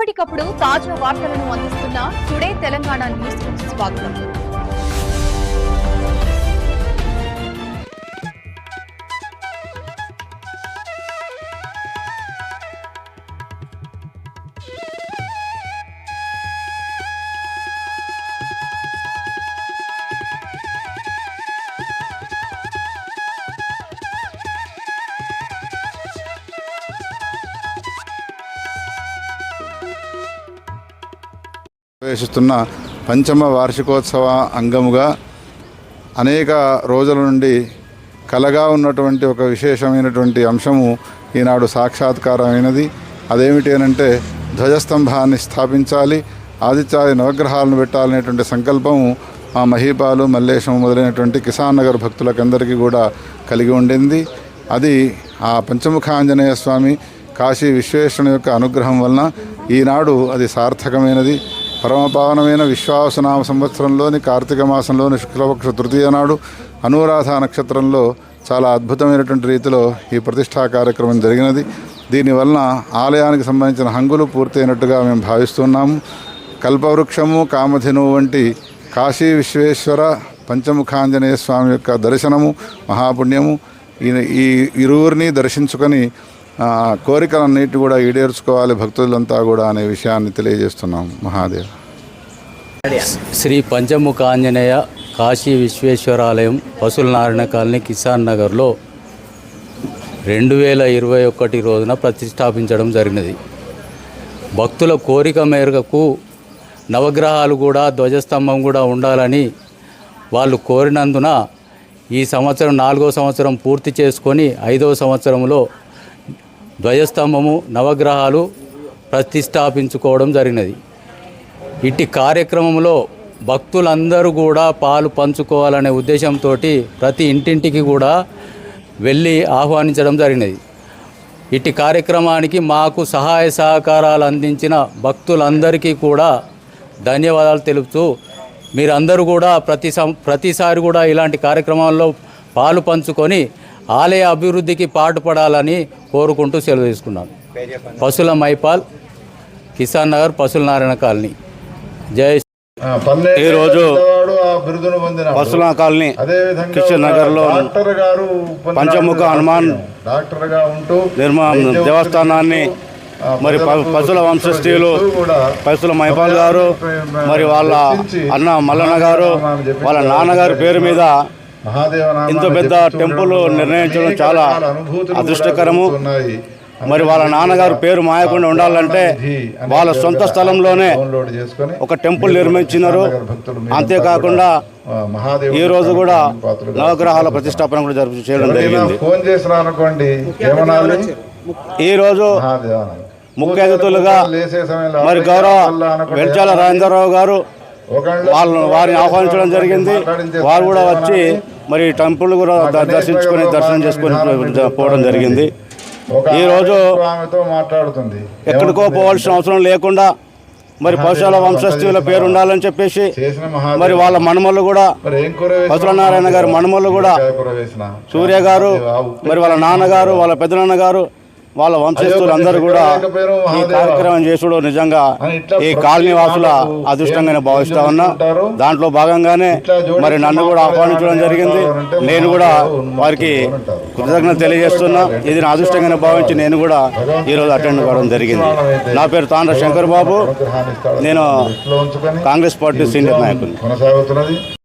ఎప్పటికప్పుడు తాజా వార్తలను అందిస్తున్న టుడే తెలంగాణ న్యూస్ స్వాగతం. ప్రవేశిస్తున్న పంచమ వార్షికోత్సవ అంగముగా అనేక రోజుల నుండి కలగా ఉన్నటువంటి ఒక విశేషమైనటువంటి అంశము ఈనాడు సాక్షాత్కారమైనది. అదేమిటి అనంటే ధ్వజస్తంభాన్ని స్థాపించాలి ఆదిత్యాది నవగ్రహాలను పెట్టాలనేటువంటి సంకల్పము ఆ మహీపాలు మల్లేశం మొదలైనటువంటి కిసాన్ నగర్ భక్తులకందరికీ కూడా కలిగి ఉండింది. అది ఆ పంచముఖ ఆంజనేయ స్వామి కాశీ విశ్వేశ్వరుని యొక్క అనుగ్రహం వలన ఈనాడు అది సార్థకమైనది. పరమపావనమైన విశ్వాసనామ సంవత్సరంలోని కార్తీక మాసంలోని శుక్లపక్ష తృతీయ నాడు అనురాధ నక్షత్రంలో చాలా అద్భుతమైనటువంటి రీతిలో ఈ ప్రతిష్టా కార్యక్రమం జరిగినది. దీనివలన ఆలయానికి సంబంధించిన హంగులు పూర్తయినట్టుగా మేము భావిస్తున్నాము. కల్పవృక్షము కామధెను వంటి కాశీ విశ్వేశ్వర పంచముఖాంజనేయ స్వామి యొక్క దర్శనము మహాపుణ్యము ఈ ఈ ఇరువురిని దర్శించుకొని కోరికలన్నిటి కూడా ఈడేర్చుకోవాలి భక్తులంతా కూడా అనే విషయాన్ని తెలియజేస్తున్నాం మహాదేవ్. శ్రీ పంచముఖ ఆంజనేయ కాశీ విశ్వేశ్వరాలయం పశుల నారాయణ కాలనీ కిసాన్ నగర్లో రెండు వేల ఇరవై ఒకటి రోజున ప్రతిష్టాపించడం జరిగినది. భక్తుల కోరిక మేరకు నవగ్రహాలు కూడా ధ్వజస్తంభం కూడా ఉండాలని వాళ్ళు కోరినందున ఈ సంవత్సరం నాలుగో సంవత్సరం పూర్తి చేసుకొని ఐదో సంవత్సరంలో ధ్వజస్తంభము నవగ్రహాలు ప్రతిష్టాపించుకోవడం జరిగినది. ఇట్టి కార్యక్రమంలో భక్తులందరూ కూడా పాలు పంచుకోవాలనే ఉద్దేశంతో ప్రతి ఇంటింటికి కూడా వెళ్ళి ఆహ్వానించడం జరిగినది. ఇట్టి కార్యక్రమానికి మాకు సహాయ సహకారాలు అందించిన భక్తులందరికీ కూడా ధన్యవాదాలు తెలుపుతూ మీరందరూ కూడా ప్రతి సం ప్రతిసారి కూడా ఇలాంటి కార్యక్రమాల్లో పాలు పంచుకొని ఆలయ అభివృద్ధికి పాటుపడాలని కోరుకుంటూ సెలవు తీసుకున్నాను. పశుల మైపాల్ కిసాన్ నగర్ పశుల నారాయణ కాలనీ. జై ఈరోజు పశుల కాలనీ కిషన్ నగర్లో పంచముఖ హనుమాన్ డాక్టర్గా ఉంటూ నిర్మా దేవస్థానాన్ని మరి ప- పశుల వంశస్థీయులు పశుల మైపాల్ గారు మరి వాళ్ళ అన్న మల్లన్న గారు వాళ్ళ నాన్నగారి పేరు మీద ఇంత పెద్ద టెంపుల్ నిర్ణయించడం చాలా అదృష్టకరము. మరి వాళ్ళ నాన్నగారు పేరు మాయకుండా ఉండాలంటే వాళ్ళ సొంత స్థలంలోనే ఒక టెంపుల్ నిర్మించినారు. అంతేకాకుండా ఈ రోజు కూడా నవగ్రహాల ప్రతిష్టాపన కూడా జరుపు చేయడం జరిగింది. ఫోన్ అనుకోండి ఈ రోజు. ముఖ్య అతిథులుగా మరి గౌరవ వెంచాల రాజేంద్రరావు గారు వాళ్ళను వారిని ఆహ్వానించడం జరిగింది. వారు కూడా వచ్చి మరి టెంపుల్ కూడా దర్శించుకొని దర్శనం చేసుకొని పోవడం జరిగింది. ఒక ఈ రోజు ఆమెతో మాట్లాడుతుంది. ఎక్కడికో పోవాల్సిన అవసరం లేకుండా మరి పశువుల వంశస్థుల పేరు ఉండాలని చెప్పేసి మరి వాళ్ళ మనుమలు కూడా పశులనారాయణ గారి మనుమలు కూడా సూర్య గారు మరి వాళ్ళ నాన్నగారు వాళ్ళ పెద్దనాన్న గారు వాళ్ళ వంశస్థులు అందరూ కూడా ఈ కార్యక్రమం చేసుడు నిజంగా ఈ కాలనీ వాసుల అదృష్టంగా నేను భావిస్తా ఉన్నా. దాంట్లో భాగంగానే మరి నన్ను కూడా ఆహ్వానించడం జరిగింది. నేను కూడా వారికి కృతజ్ఞత తెలియజేస్తున్నా. ఇది నా అదృష్టంగానే భావించి నేను కూడా ఈరోజు అటెండ్ కావడం జరిగింది. నా పేరు తాండ్ర శంకర్ బాబు. నేను కాంగ్రెస్ పార్టీ సీనియర్ నాయకుని.